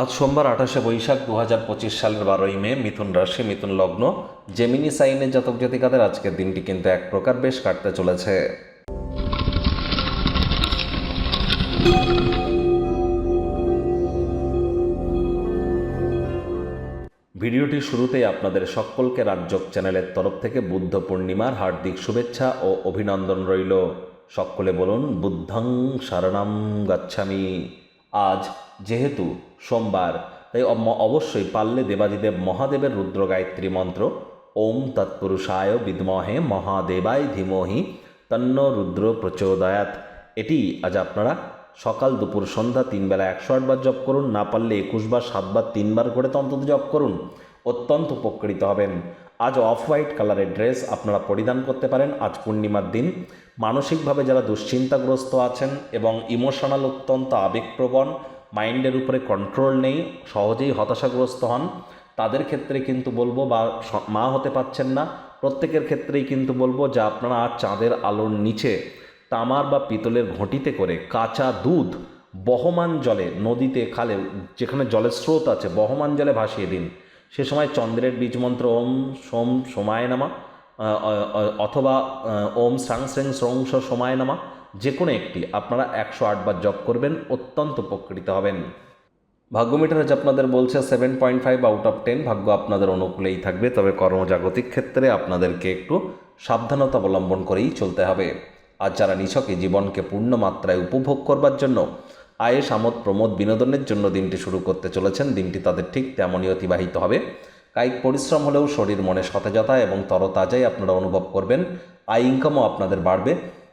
আজ সোমবার আঠাশে বৈশাখ দু হাজার পঁচিশ সালের বারোই মে, মিথুন রাশি, মিথুন লগ্ন। জেমিনি সাইনের জাতক জাতিকাদের আজকের দিনটি কিন্তু এক প্রকার বেশ কাটতে চলেছে। ভিডিওটি শুরুতেই আপনাদের সকলকে রাজ্যক চ্যানেলের তরফ থেকে বুদ্ধ পূর্ণিমার হার্দিক শুভেচ্ছা ও অভিনন্দন রইল। সকলে বলুন, বুদ্ধং শরণম গচ্ছামি। আজ যেহেতু সোমবার, তাই অবশ্যই পারলে দেবাদিদেব মহাদেবের রুদ্র গায়ত্রী মন্ত্র, ওম তৎপুরুষায় বিদ্মহে মহাদেবায় ধীমহি তন্ন রুদ্র প্রচোদয়াত। এটি আজ আপনারা সকাল দুপুর সন্ধ্যা তিন বেলা একশো আটবার জপ করুন, না পারলে একুশ বার সাতবার, তিনবার করে তো অন্তত জপ করুন। অত্যন্ত উপকৃত হবেন। আজ অফ হোয়াইট কালারের ড্রেস আপনারা পরিধান করতে পারেন। আজ পূর্ণিমার দিন। মানসিকভাবে যারা দুশ্চিন্তাগ্রস্ত আছেন এবং ইমোশনাল অত্যন্ত আবেগপ্রবণ মাইন্ডের উপরে কন্ট্রোল নেই, সহজেই হতাশাগ্রস্ত হন। তাদের ক্ষেত্রে কিন্তু বলব বা মা হতে পারছেন না। প্রত্যেকের ক্ষেত্রেই কিন্তু বলব যে আপনারা চাঁদের আলোর নিচে তামার বা পিতলের ঘটিতে করে কাঁচা দুধ বহমান জলে নদীতে খালে, যেখানে জলের স্রোত আছে, বহমান জলে ভাসিয়ে দিন। সে সময় চন্দ্রের বীজ মন্ত্র ওম সোম সোমায় নামা অথবা ওম স্রাং স্রেং স্রংস সোমায় নামা। যে কোনো একটি, আপনারা একশো আটবার জপ করবেন, অত্যন্ত উপকৃত হবেন। ভাগ্য মিটার আজ আপনাদের বলছে seven point five out of ten ভাগ্য আপনাদের অনুকূলেই থাকবে, তবে কর্মজাগতিক ক্ষেত্রে আপনাদেরকে একটু সাবধানতা অবলম্বন করেই চলতে হবে। আর যারা নিছকে জীবনকে পূর্ণ মাত্রায় উপভোগ করবার জন্য আয়েস আমোদ প্রমোদ, বিনোদনের জন্য দিনটি শুরু করতে চলেছেন, দিনটি তাদের ঠিক তেমনই অতিবাহিত হবে। কায়িক পরিশ্রম হলেও শরীর মনে সতেজতা এবং তরতাজাই আপনারা অনুভব করবেন, আয় ইনকামও আপনাদের বাড়বে।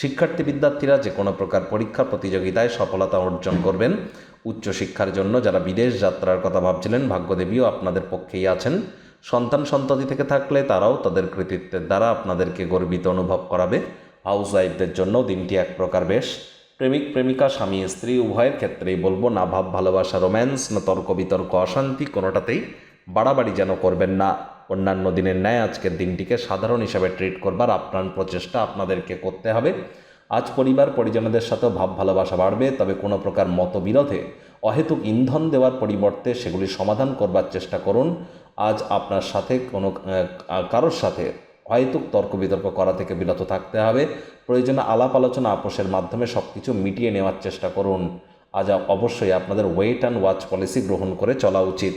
শিক্ষার্থী বিদ্যার্থীরা যে কোনো প্রকার পরীক্ষা প্রতিযোগিতায় সফলতা অর্জন করবেন। উচ্চশিক্ষার জন্য যারা বিদেশ যাত্রার কথা ভাবছিলেন, ভাগ্যদেবীও আপনাদের পক্ষেই আছেন। সন্তান সন্ততি থেকে থাকলে তারাও তাদের কৃতিত্বের দ্বারা আপনাদেরকে গর্বিত অনুভব করাবে। হাউস ওয়াইফদের জন্য দিনটি এক প্রকার বেশ। প্রেমিক, প্রেমিকা, স্বামী, স্ত্রী, উভয়ের ক্ষেত্রেই বলব না ভাব ভালোবাসা, রোম্যান্স, না তর্ক বিতর্ক, অশান্তি কোনোটাতেই বাড়াবাড়ি যেন করবেন না। অন্যান্য দিনের ন্যায় আজকের দিনটিকে সাধারণ হিসাবে ট্রিট করবার আপ্রাণ প্রচেষ্টা আপনাদেরকে করতে হবে। আজ পরিবার পরিজনদের সাথেও ভাব ভালোবাসা বাড়বে, তবে কোনো প্রকার মতবিরোধে অহেতুক ইন্ধন দেওয়ার পরিবর্তে সেগুলি সমাধান করবার চেষ্টা করুন। আজ আপনার সাথে কোনো কারোর সাথে অহেতুক তর্ক বিতর্ক করা থেকে বিরত থাকতে হবে। প্রয়োজনে আলাপ আলোচনা আপোষের মাধ্যমে সব কিছু মিটিয়ে নেওয়ার চেষ্টা করুন। আজ অবশ্যই আপনাদের ওয়েট অ্যান্ড ওয়াচ পলিসি গ্রহণ করে চলা উচিত।